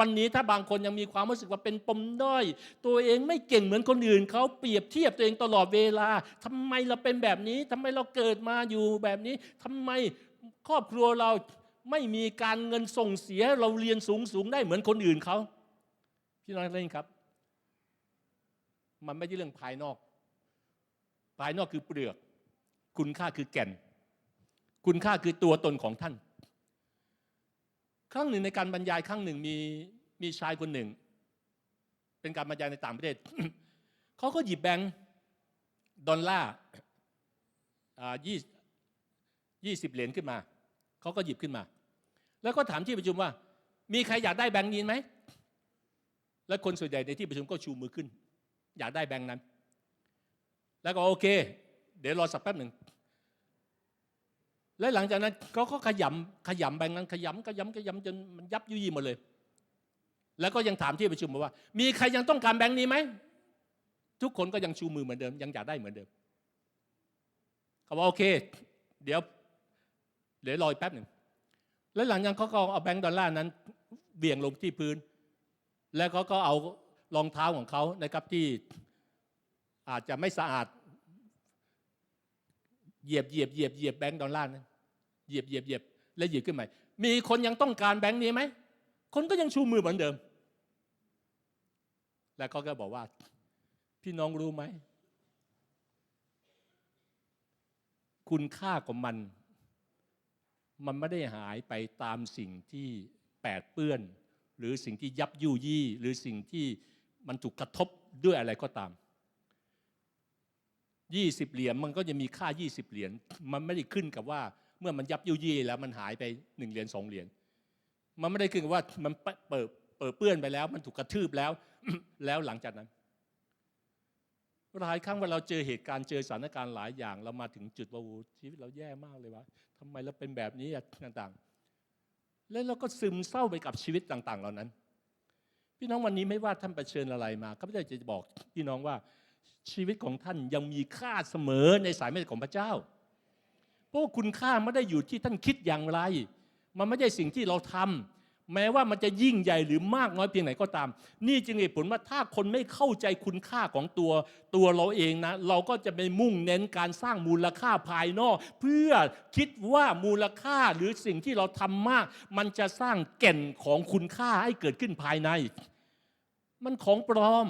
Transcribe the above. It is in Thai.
วันนี้ถ้าบางคนยังมีความรู้สึกว่าเป็นปมด้อย ตัวเองไม่เก่งเหมือนคนอื่นเขาเปรียบเทียบตัวเองตลอดเวลาทำไมเราเป็นแบบนี้ทำไมเราเกิดมาอยู่แบบนี้ทำไมครอบครัวเราไม่มีการเงินส่งเสียเราเรียนสูงสูงได้เหมือนคนอื่นเขาพี่น้องเล่นครับ มันไม่ใช่เรื่องภายนอก ภายนอกคือเปลือก คุณค่าคือแก่น คุณค่าคือตัวตนของท่าน ครั้งหนึ่งในการบรรยายครั้งหนึ่งมีมีชายคนหนึ่ง เป็นการบรรยายในต่างประเทศเขาก็หยิบแบงค์ดอลลาร์ยี่ยี่สิบเหรียญขึ้นมา เขาก็หยิบขึ้นมา แล้วก็ถามที่ประชุมว่า มีใครอยากได้แบงค์นี้ไหม และคนส่วนใหญ่ในที่ประชุมก็ชูมือขึ้น อยากได้แบงค์นั้น แล้วก็โอเค เดี๋ยวรอสักแป๊บหนึ่ง และหลังจากนั้นเขาก็ขยำขยำแบงค์นั้นขยำขยำขยำจนมันยับยุยี่หมดเลย แล้วก็ยังถามที่ประชุมบอกว่า มีใครยังต้องการแบงค์นี้ไหมทุกคนก็ยังชูมือเหมือนเดิม ยังอยากได้เหมือนเดิมเขาบอกโอเค เดี๋ยวเดี๋ยวรออีกแป๊บหนึ่งแล้วหลังจากนั้นเขาก็เอาแบงค์ดอลลาร์นั้นเบี่ยงลงที่พื้น แล้วเขาก็เอารองเท้าของเขานะครับที่อาจจะไม่สะอาดเหยียบเหยียบเหยียบเหยียบแบงค์ดอลลาร์นั้น เหยียบเหยียบเหยียบแล้วหยิบขึ้นใหมามีคนยังต้องการแบงค์นี้ไหม คนก็ยังชูมือเหมือนเดิม แล้วเขาก็บอกว่า พี่น้องรู้ไหม คุณค่าของมัน มันไม่ได้หายไปตามสิ่งที่แปดเปื้อน หรือสิ่งที่ยับยุยี่ หรือสิ่งที่มันถูกกระทบด้วยอะไรก็ตาม20เหรียญมันก็จะมีค่า20เหรียญ มันไม่ได้ขึ้นกับว่า เมื่อมันยับยุยี่แล้วมันหายไปหนึ่งเหรียญสองเหรียญมันไม่ได้ขึ้นว่ามันเปิดเปิดเปื้อนไปแล้ว มันถูกกระทืบแล้ว แล้วหลังจากนั้นหลายครั้งเวลาเราเจอเหตุการณ์เจอสถานการณ์หลายอย่าง เรามาถึงจุดว่าชีวิตเราแย่มากเลยวะทำไมเราเป็นแบบนี้อะต่างๆ แล้วเราก็ซึมเศร้าไปกับชีวิตต่าง ๆ เหล่านั้น พี่น้องวันนี้ไม่ว่าท่านเผชิญอะไรมาข้าพเจ้าจะบอกพี่น้องว่าชีวิตของท่านยังมีค่าเสมอในสายเมตของพระเจ้า เพราะคุณค่าไม่ได้อยู่ที่ท่านคิดอย่างไร มันไม่ใช่สิ่งที่เราทำแม้ว่ามันจะยิ่งใหญ่หรือมากน้อยเพียงไหนก็ตาม นี่จึงเหตุผลว่าถ้าคนไม่เข้าใจคุณค่าของตัวตัวเราเองนะ เราก็จะไปมุ่งเน้นการสร้างมูลค่าภายนอก เพื่อคิดว่ามูลค่าหรือสิ่งที่เราทำมาก มันจะสร้างแก่นของคุณค่าให้เกิดขึ้นภายใน มันของปลอม